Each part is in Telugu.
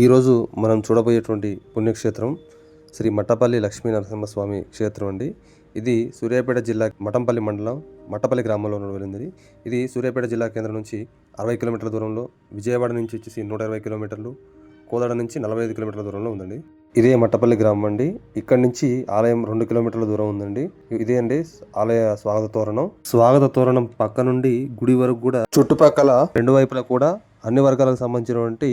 ఈరోజు మనం చూడబోయేటువంటి పుణ్యక్షేత్రం శ్రీ మట్టపల్లి లక్ష్మీ నరసింహస్వామి క్షేత్రం అండి. ఇది సూర్యాపేట జిల్లా మఠంపల్లి మండలం మట్టపల్లి గ్రామంలో వెళ్ళింది. ఇది సూర్యాపేట జిల్లా కేంద్రం నుంచి అరవై కిలోమీటర్ల దూరంలో విజయవాడ నుంచి వచ్చేసి నూట ఇరవై కిలోమీటర్లు కోదాడ నుంచి నలభై ఐదు కిలోమీటర్ల దూరంలో ఉందండి. ఇదే మట్టపల్లి గ్రామం అండి. ఇక్కడ నుంచి ఆలయం రెండు కిలోమీటర్ల దూరం ఉందండి. ఇదే అండి ఆలయ స్వాగత తోరణం. స్వాగత తోరణం పక్క నుండి గుడి వరకు కూడా చుట్టుపక్కల రెండు వైపులా కూడా అన్ని వర్గాలకు సంబంధించినటువంటి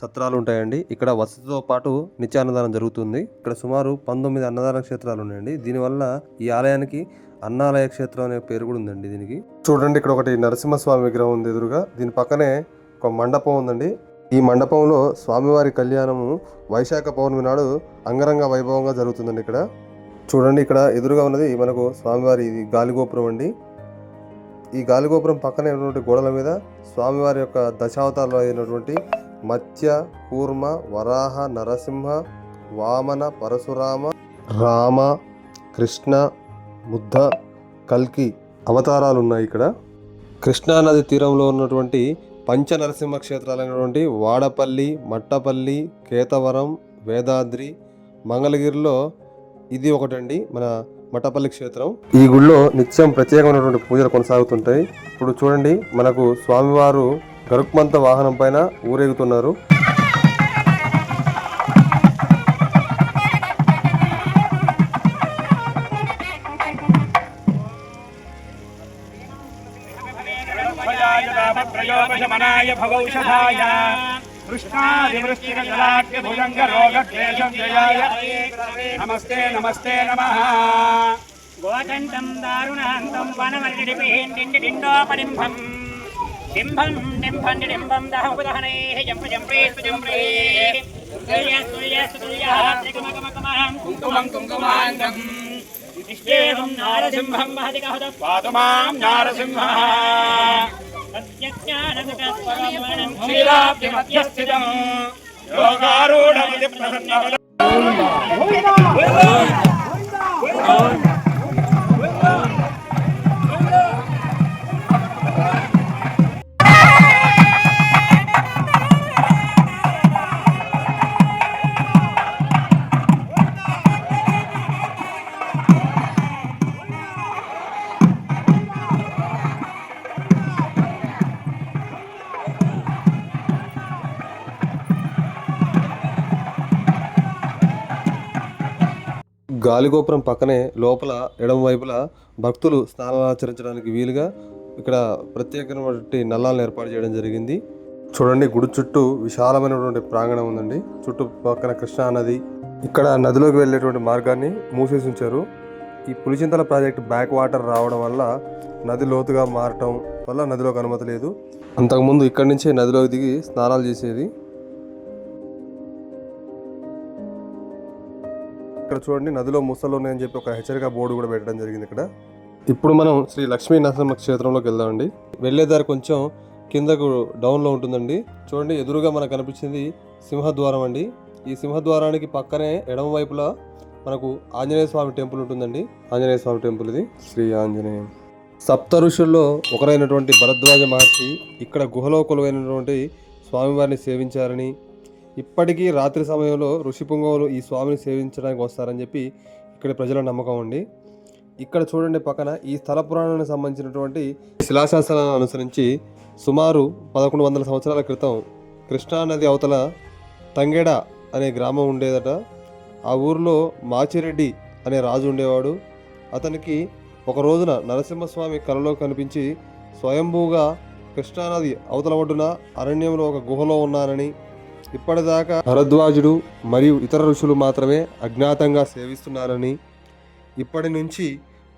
సత్రాలు ఉంటాయండి ఇక్కడ వసతితో పాటు నిత్యాన్నదానం జరుగుతుంది. ఇక్కడ సుమారు పంతొమ్మిది అన్నదాన క్షేత్రాలు ఉన్నాయండి. దీనివల్ల ఈ ఆలయానికి అన్నాలయ క్షేత్రం అనే పేరు కూడా ఉందండి దీనికి. చూడండి ఇక్కడ ఒకటి నరసింహస్వామి విగ్రహం ఉంది ఎదురుగా. దీని పక్కనే ఒక మండపం ఉందండి. ఈ మండపంలో స్వామివారి కళ్యాణము వైశాఖ పౌర్ణమి నాడు అంగరంగ వైభవంగా జరుగుతుందండి ఇక్కడ. చూడండి ఇక్కడ ఎదురుగా ఉన్నది మనకు స్వామివారి గాలిగోపురం అండి. ఈ గాలిగోపురం పక్కనే ఉన్నటువంటి గోడల మీద స్వామివారి యొక్క దశావతారాలు అయినటువంటి మత్స్య కూర్మ వరాహ నరసింహ వామన పరశురామ రామ కృష్ణ బుద్ధ కల్కి అవతారాలు ఉన్నాయి ఇక్కడ కృష్ణానది తీరంలో ఉన్నటువంటి పంచ నరసింహ క్షేత్రాలైనటువంటి వాడపల్లి మట్టపల్లి కేతవరం వేదాద్రి మంగళగిరిలో ఇది ఒకటండి మన మటపల్లి క్షేత్రం. ఈ గుడిలో నిత్యం ప్రత్యేకమైనటువంటి పూజలు కొనసాగుతుంటాయి. ఇప్పుడు చూడండి మనకు స్వామివారు గరుక్మంత వాహనం పైన ఊరేగుతున్నారు. ప్రయోగశమనాయ భవౌషధాయ కృష్ణాదివృష్టికజలాభ్యభుజంగరోగక్లేశం జయాయ. నమస్తే నమస్తే నమః. గోకంఠం దారుణాంతం డింభం డింభం డింభం దహోదహనై జంప జంప్రే సుజంప్రే తుల్యస్తు తుల్యస్తు తుల్యాత్రికమకమకమహం కుంకుమం కుంకుమాంగం విష్ణేహం నారసింహం మహదికహద పాతు మాం నారసింహः. సత్యజ్ఞానసుఖస్వగమనం క్షీరాబ్ధిమధ్యస్థితం యోగారూఢమతి ప్రసన్న గాలిగోపురం పక్కనే లోపల ఎడమ వైపుల భక్తులు స్నానాలు ఆచరించడానికి వీలుగా ఇక్కడ ప్రత్యేకమైనటువంటి నల్లాలను ఏర్పాటు చేయడం జరిగింది. చూడండి గుడి చుట్టూ విశాలమైనటువంటి ప్రాంగణం ఉందండి. చుట్టూ పక్కన కృష్ణా నది ఇక్కడ నదిలోకి వెళ్ళేటువంటి మార్గాన్ని మూసేసి ఉంచారు. ఈ పులిచింతల ప్రాజెక్ట్ బ్యాక్ వాటర్ రావడం వల్ల నది లోతుగా మారటం వల్ల నదిలోకి అనుమతి లేదు. అంతకుముందు ఇక్కడి నుంచే నదిలోకి దిగి స్నానాలు చేసేది ఇక్కడ చూడండి నదిలో ముసలు ఉన్నాయని చెప్పి ఒక హెచ్చరిక బోర్డు కూడా పెట్టడం జరిగింది ఇక్కడ. ఇప్పుడు మనం శ్రీ లక్ష్మీ నరసింహ క్షేత్రంలోకి వెళ్దామండి. వెళ్ళే దారి కొంచెం కిందకు డౌన్లో ఉంటుందండి. చూడండి ఎదురుగా మనకు కనిపించింది సింహద్వారం అండి. ఈ సింహద్వారానికి పక్కనే ఎడమ వైపులా మనకు ఆంజనేయ స్వామి టెంపుల్ ఉంటుందండి. ఆంజనేయ స్వామి టెంపుల్ ఇది. శ్రీ ఆంజనేయం. సప్త ఋషుల్లో ఒకరైనటువంటి భరద్వాజ మహర్షి ఇక్కడ గుహలో కొలువైనటువంటి స్వామివారిని సేవించారని ఇప్పటికీ రాత్రి సమయంలో ఋషి పుంగవులు ఈ స్వామిని సేవించడానికి వస్తారని చెప్పి ఇక్కడ ప్రజల నమ్మకం ఉంది. ఇక్కడ చూడండి పక్కన ఈ స్థల పురాణానికి సంబంధించినటువంటి శిలాశాసనాలను అనుసరించి సుమారు పదకొండు వందల సంవత్సరాల క్రితం కృష్ణానది అవతల తంగెడ అనే గ్రామం ఉండేదట. ఆ ఊరిలో మాచిరెడ్డి అనే రాజు ఉండేవాడు. అతనికి ఒక రోజున నరసింహస్వామి కలలో కనిపించి స్వయంభూగా కృష్ణానది అవతల ఒడ్డున అరణ్యంలో ఒక గుహలో ఉన్నానని ఇప్పటిదాకా భరద్వాజుడు మరియు ఇతర ఋషులు మాత్రమే అజ్ఞాతంగా సేవిస్తున్నారని ఇప్పటి నుంచి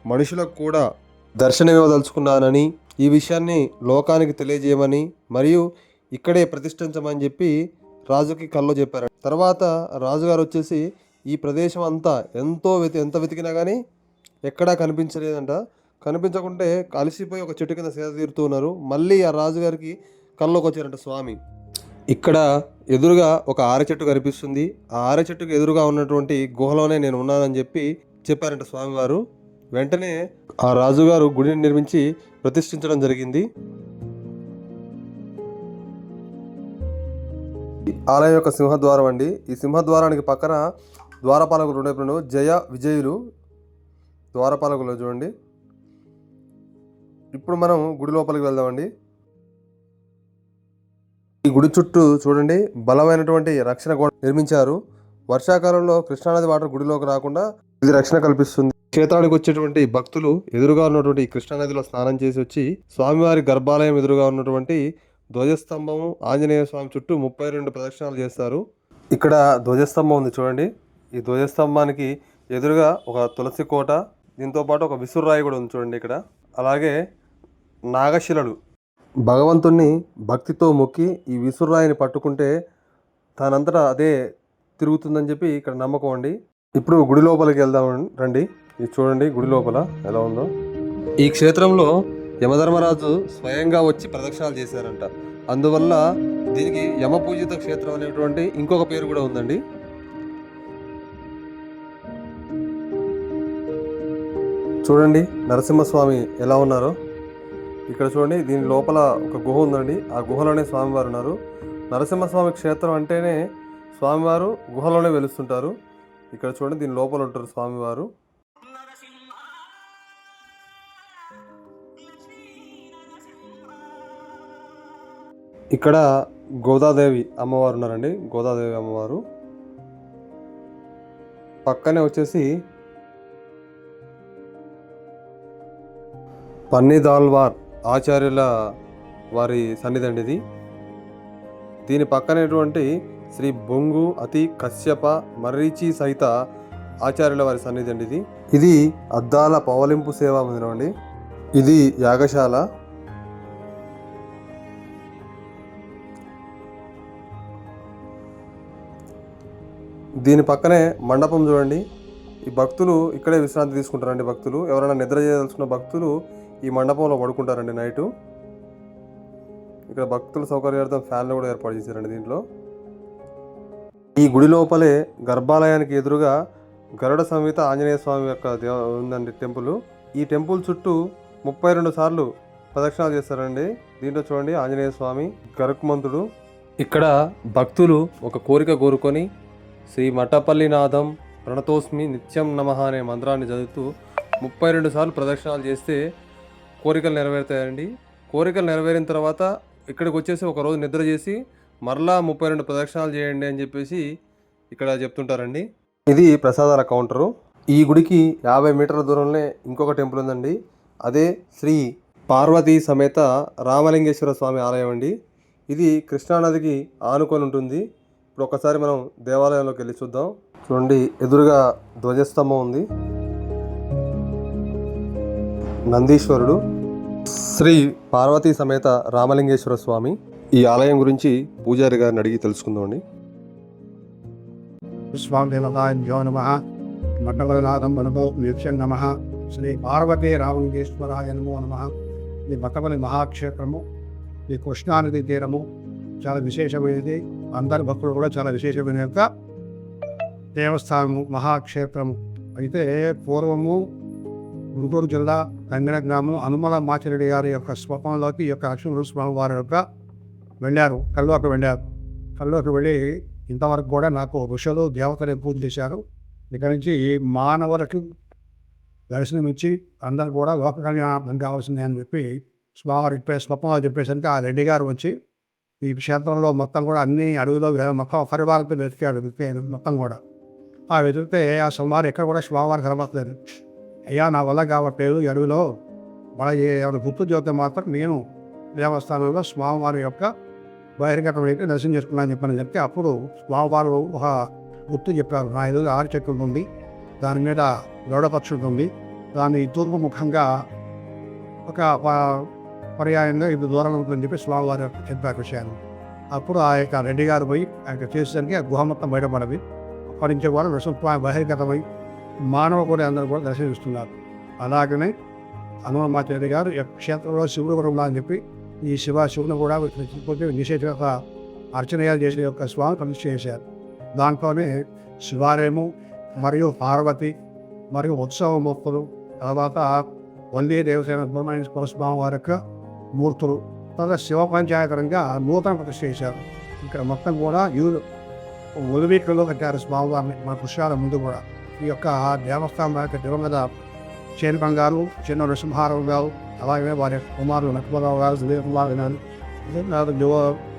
మనుషులకు కూడా దర్శనమివ్వదలుచుకున్నానని ఈ విషయాన్ని లోకానికి తెలియజేయమని మరియు ఇక్కడే ప్రతిష్ఠించమని చెప్పి రాజుకి కల్లో చెప్పారు. తర్వాత రాజుగారు వచ్చేసి ఈ ప్రదేశం అంతా ఎంతో వెతి ఎంత వెతికినా కానీ ఎక్కడా కనిపించలేదంట. కనిపించకుంటే కలిసిపోయి ఒక చెట్టు కింద సేద తీరుతూ ఉన్నారు. మళ్ళీ ఆ రాజుగారికి కల్లోకి వచ్చారంట స్వామి. ఇక్కడ ఎదురుగా ఒక ఆర చెట్టు కనిపిస్తుంది. ఆ ఆర చెట్టుకు ఎదురుగా ఉన్నటువంటి గుహలోనే నేను ఉన్నానని చెప్పి చెప్పారంట స్వామివారు. వెంటనే ఆ రాజుగారు గుడిని నిర్మించి ప్రతిష్ఠించడం జరిగింది. ఆలయం యొక్క సింహద్వారం అండి. ఈ సింహద్వారానికి పక్కన ద్వారపాలకులు ఉండేప్పుడు జయ విజయులు ద్వారపాలకులు చూడండి. ఇప్పుడు మనం గుడి లోపలికి వెళ్దామండి. ఈ గుడి చుట్టూ చూడండి బలమైనటువంటి రక్షణ గోడ నిర్మించారు. వర్షాకాలంలో కృష్ణానది వాటర్ గుడిలోకి రాకుండా ఇది రక్షణ కల్పిస్తుంది. క్షేత్రానికి వచ్చేటువంటి భక్తులు ఎదురుగా ఉన్నటువంటి కృష్ణానదిలో స్నానం చేసి వచ్చి స్వామివారి గర్భాలయం ఎదురుగా ఉన్నటువంటి ధ్వజస్తంభము ఆంజనేయ స్వామి చుట్టూ ముప్పై రెండు ప్రదక్షిణాలు చేస్తారు. ఇక్కడ ధ్వజస్తంభం ఉంది చూడండి. ఈ ధ్వజస్తంభానికి ఎదురుగా ఒక తులసి కోట దీంతో పాటు ఒక విసుర్రాయి కూడా ఉంది చూడండి ఇక్కడ. అలాగే నాగశిలలు భగవంతుణ్ణి భక్తితో మొక్కి ఈ విసురాయిని పట్టుకుంటే తనంతటా అదే తిరుగుతుందని చెప్పి ఇక్కడ నమ్మకం అండి. ఇప్పుడు గుడి లోపలికి వెళ్దాం రండి. ఇది చూడండి గుడి లోపల ఎలా ఉందో. ఈ క్షేత్రంలో యమధర్మరాజు స్వయంగా వచ్చి ప్రదక్షిణాలు చేశారంట. అందువల్ల దీనికి యమపూజిత క్షేత్రం అనేటువంటి ఇంకొక పేరు కూడా ఉందండి. చూడండి నరసింహస్వామి ఎలా ఉన్నారో. ఇక్కడ చూడండి దీని లోపల ఒక గుహ ఉందండి. ఆ గుహలోనే స్వామివారు ఉన్నారు. నరసింహస్వామి క్షేత్రం అంటేనే స్వామివారు గుహలోనే వెలుస్తుంటారు. ఇక్కడ చూడండి దీని లోపల ఉంటారు స్వామివారు. ఇక్కడ గోదాదేవి అమ్మవారు ఉన్నారండి. గోదాదేవి అమ్మవారు. పక్కనే వచ్చేసి పన్నీదాల్వార్ ఆచార్యుల వారి సన్నిధి అండి ఇది. దీని పక్కనేటువంటి శ్రీ బొంగు అతి కశ్యప మర్రీచి సహిత ఆచార్యుల వారి సన్నిధి అండి ఇది. ఇది అద్దాల పవలింపు సేవా మందిరం అండి. ఇది యాగశాల. దీని పక్కనే మండపం చూడండి. ఈ భక్తులు ఇక్కడే విశ్రాంతి తీసుకుంటారండి భక్తులు. ఎవరైనా నిద్ర చేయదలుచుకున్న భక్తులు ఈ మండపంలో పడుకుంటారండి నైటు. ఇక్కడ భక్తుల సౌకర్యార్థం ఫ్యాన్లు కూడా ఏర్పాటు చేశారండి దీంట్లో. ఈ గుడి లోపలే గర్భాలయానికి ఎదురుగా గరుడ సంహిత ఆంజనేయ స్వామి యొక్క దేవ ఉందండి టెంపుల్. ఈ టెంపుల్ చుట్టూ ముప్పై రెండు సార్లు ప్రదక్షిణాలు చేస్తారండి. దీంట్లో చూడండి ఆంజనేయ స్వామి గరుక్మంతుడు. ఇక్కడ భక్తులు ఒక కోరిక కోరుకొని శ్రీ మఠపల్లి నాథం ప్రణతోస్మి నిత్యం నమః అనే మంత్రాన్ని చదువుతూ ముప్పై రెండు సార్లు ప్రదక్షిణాలు చేస్తే కోరికలు నెరవేరుతాయండి. కోరికలు నెరవేరిన తర్వాత ఇక్కడికి వచ్చేసి ఒక రోజు నిద్ర చేసి మరలా ముప్పై రెండు ప్రదక్షిణాలు చేయండి అని చెప్పేసి ఇక్కడ చెప్తుంటారండి. ఇది ప్రసాదాల కౌంటరు. ఈ గుడికి యాభై మీటర్ల దూరంలో ఇంకొక టెంపుల్ ఉందండి. అదే శ్రీ పార్వతీ సమేత రామలింగేశ్వర స్వామి ఆలయం అండి. ఇది కృష్ణానదికి ఆనుకొని ఉంటుంది. ఇప్పుడు ఒకసారి మనం దేవాలయంలోకి వెళ్ళి చూద్దాం. చూడండి ఎదురుగా ధ్వజస్తంభం ఉంది. నందీశ్వరుడు. శ్రీ పార్వతీ సమేత రామలింగేశ్వర స్వామి ఈ ఆలయం గురించి పూజారి గారిని అడిగి తెలుసుకుందామండి. స్వామిదేవతాభ్యో నమ. మఠబలనాథం మనభో వీక్షం నమ. శ్రీ పార్వతీ రామలింగేశ్వరాయ నమో. నమ ఈ మఠబలి మహాక్షేత్రము. ఈ కృష్ణానది తీరము. చాలా విశేషమైనది. అందరి భక్తులు కూడా చాలా విశేషమైన యొక్క దేవస్థానము మహాక్షేత్రము. అయితే పూర్వము గుంటూరు జిల్లా తంగిన గ్రామం అనుమల మాచిరెడ్డి గారి యొక్క స్వప్నంలోకి ఈ యొక్క లక్ష్మీ స్వామి వారి యొక్క వెళ్ళారు కల్లోకి వెళ్ళారు. కల్లోకి వెళ్ళి ఇంతవరకు కూడా నాకు ఋషులు దేవతలు పూజ చేశారు. ఇక్కడి నుంచి మానవులకు దర్శనమిచ్చి అందరు కూడా లోక కళ్యాణం కావాల్సిందే అని చెప్పి స్వామి చెప్పే స్వప్నాలు చెప్పేసరికి ఆ రెడ్డి గారు వచ్చి ఈ క్షేత్రంలో మొత్తం కూడా అన్ని అడవిలో మొత్తం పరివారంతో వెతికాడు మొత్తం కూడా. ఆ వెతికితే ఆ సుమారు ఎక్కడ కూడా స్వామివారు కనబడలేదు. అయ్యా నా వల్ల కావట్లేదు. ఈ అడవిలో మన ఏమైనా గుర్తు చూస్తే మాత్రం నేను దేవస్థానంలో స్వామివారి యొక్క బహిర్గతం అయితే దర్శనం చేసుకున్నాను చెప్పని చెప్తే అప్పుడు స్వామివారు ఒక గుర్తు చెప్పారు. నా ఎదురు ఆరు చెక్కులు ఉంది. దాని మీద గౌడపక్షుడు ఉంది దాని తూర్పు ముఖంగా ఒక ప- పర్యాయంగా ఇది దూరం ఉంటుందని చెప్పి స్వామివారు చెప్పారు విషయాన్ని అప్పుడు ఆ యొక్క రెడ్డి గారు పోయి ఆ యొక్క చేసేసరికి ఆ గుహ మొత్తం బయటపడవి అప్పటి నుంచి కూడా విశ్వస్వామి బహిర్గతమై మానవ కూడా అందరూ కూడా దర్శనమిస్తున్నారు అలాగనే హనుమాచార్య గారు యొక్క క్షేత్రంలో శివుడు కూడా ఉన్నా అని చెప్పి ఈ శివ శివుని కూడా పోతే నిషేధ యొక్క అర్చనయాలు చేసిన యొక్క స్వామి ప్రతిష్ఠ చేశారు. దాంట్లోనే శివాలయము మరియు పార్వతి మరియు ఉత్సవ మొక్కలు తర్వాత వందే దేవసేన సుబ్రహ్మణ్య స్వామి వారి యొక్క మూర్తులు తర్వాత శివ పంచాయతరంగా నూతన ప్రతిష్ఠ చేశారు. ఇక్కడ మొత్తం కూడా యూరు ఒలివీట్లో కట్టారు స్వామివారిని మన పుష్యాల ముందు కూడా. ఈ యొక్క దేవస్థానం యొక్క దివంగత చైర్మన్ గారు చిన్న నృసింహారావు గారు అలాగే వారి కుమారులు లక్ష్మణరావు గారు సుధీర్ కుమార్ గారు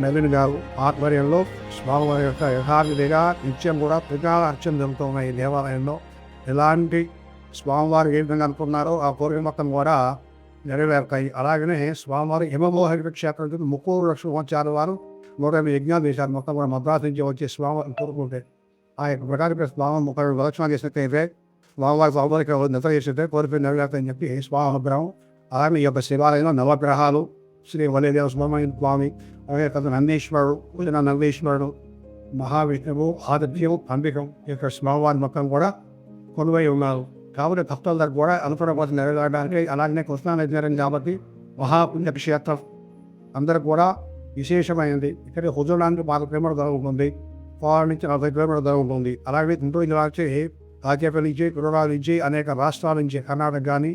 నవీన్ గారు ఆధ్వర్యంలో స్వామివారి యొక్క యథావిధిగా నిత్యం కూడా ప్రజా అర్చన జరుగుతున్నాయి ఈ దేవాలయంలో. ఎలాంటి స్వామివారు ఏ విధంగా అనుకున్నారో ఆ కోరిక మొత్తం కూడా నెరవేరుతాయి. అలాగనే స్వామివారి హిమమోహరి క్షేత్రం ముక్కూరు లక్ష్మణాచార్య వారు నూట యజ్ఞాలు చేశారు మొత్తం కూడా మద్రాసు నుంచి వచ్చే స్వామివారిని కోరుకుంటే ఆ యొక్క స్వామి ముప్పై ప్రదక్షిణ చేసినట్టయితే స్వామివారి స్వామివారి ఇక్కడ నిద్ర చేసితే కోరిక నెరవేరుతాయని చెప్పి స్వామి అనుగ్రహం అలాగే ఈ యొక్క శివాలయంలో నవగ్రహాలు శ్రీ వలేదేవ సుబ్రహ్మణ్యం స్వామి అలాగే కదా నందీశ్వరుడు పూజన నందీశ్వరుడు మహావిష్ణువు ఆదిత్యం అంబికం ఈ యొక్క స్వామివారి మొత్తం కూడా కొలువై ఉన్నారు కాబట్టి భక్తులందరూ కూడా అనుకున్న కోసం నెరవేరడానికి అలాగనే కృష్ణానది తీరం కాబట్టి మహాపుణ్యక్షేత్రం అందరూ కూడా విశేషమైనది ఇక్కడ హుజూరానికి బాగా ప్రేమ దూరం ఉంటుంది పోవాలి నుంచి నలభై కిలోమీటర్ దూరం ఉంటుంది. అలాగే గుంటూరు జిల్లా నుంచి రాజ్యపల్లి నుంచి గురుగాల నుంచి అనేక రాష్ట్రాల నుంచి కర్ణాటక కానీ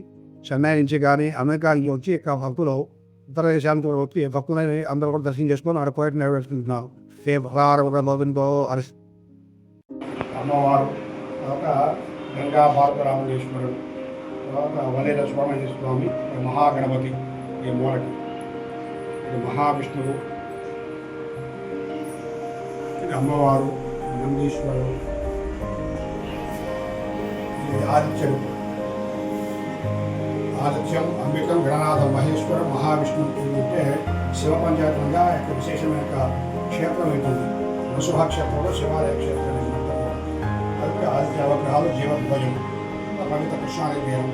చెన్నై నుంచి కానీ అమెరికా నుంచి వచ్చి ఇక్కడ భక్తులు ఇతర దేశానికి వచ్చి భక్తులని అందరూ కూడా దర్శనం చేసుకొని ఆడ పోయి నెరవేర్చుకుంటున్నారు. ఏ భగవారు అరి అమ్మవారు తర్వాత గంగా భారత రామేశ్వరుడు తర్వాత వలేద స్వామి స్వామి మహాగణపతి ఈ మూలకి. ఇది మహావిష్ణువు. అమ్మవారు నందీశ్వరుడు ఆదిత్యుడు. ఆదిత్యం అంబికం గణనాథం మహేశ్వరం మహావిష్ణువు అంటే శివ పంచాయతంగా యొక్క విశేషమైన క్షేత్రం అవుతుంది. నృసింహ క్షేత్రంలో శివాలయ క్షేత్రం అందుకే ఆదిత్య అవగ్రహాలు జీవద్వయం పవిత్ర కృష్ణాది తీరం.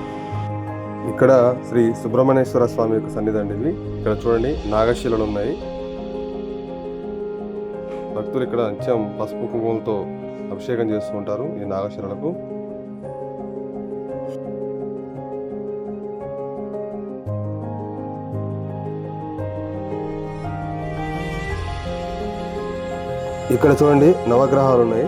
ఇక్కడ శ్రీ సుబ్రహ్మణ్యేశ్వర స్వామి యొక్క సన్నిధి అండి ఇక్కడ చూడండి నాగశిలలు ఉన్నాయి. భక్తులు ఇక్కడ నిత్యం పసుపు కుంకుమలతో అభిషేకం చేస్తూ ఉంటారు ఈ నాగశిలలకు ఇక్కడ చూడండి నవగ్రహాలు ఉన్నాయి.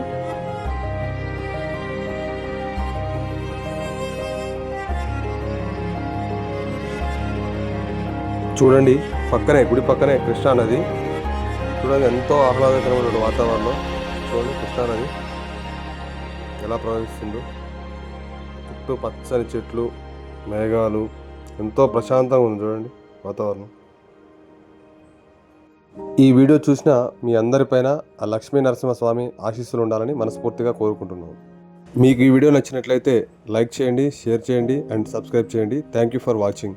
చూడండి పక్కనే గుడి పక్కనే కృష్ణా నది. చూడండి ఎంతో ఆహ్లాదకరమైన వాతావరణం. చూడండి కృష్ణానది ఎలా ప్రవహిస్తుందో. చుట్టూ పచ్చని చెట్లు మేఘాలు ఎంతో ప్రశాంతంగా ఉంది చూడండి వాతావరణం. ఈ వీడియో చూసిన మీ అందరిపైన ఆ లక్ష్మీ నరసింహస్వామి ఆశీస్సులు ఉండాలని మనస్ఫూర్తిగా కోరుకుంటున్నాను. మీకు ఈ వీడియో నచ్చినట్లయితే లైక్ చేయండి షేర్ చేయండి అండ్ సబ్స్క్రైబ్ చేయండి. Thank you for watching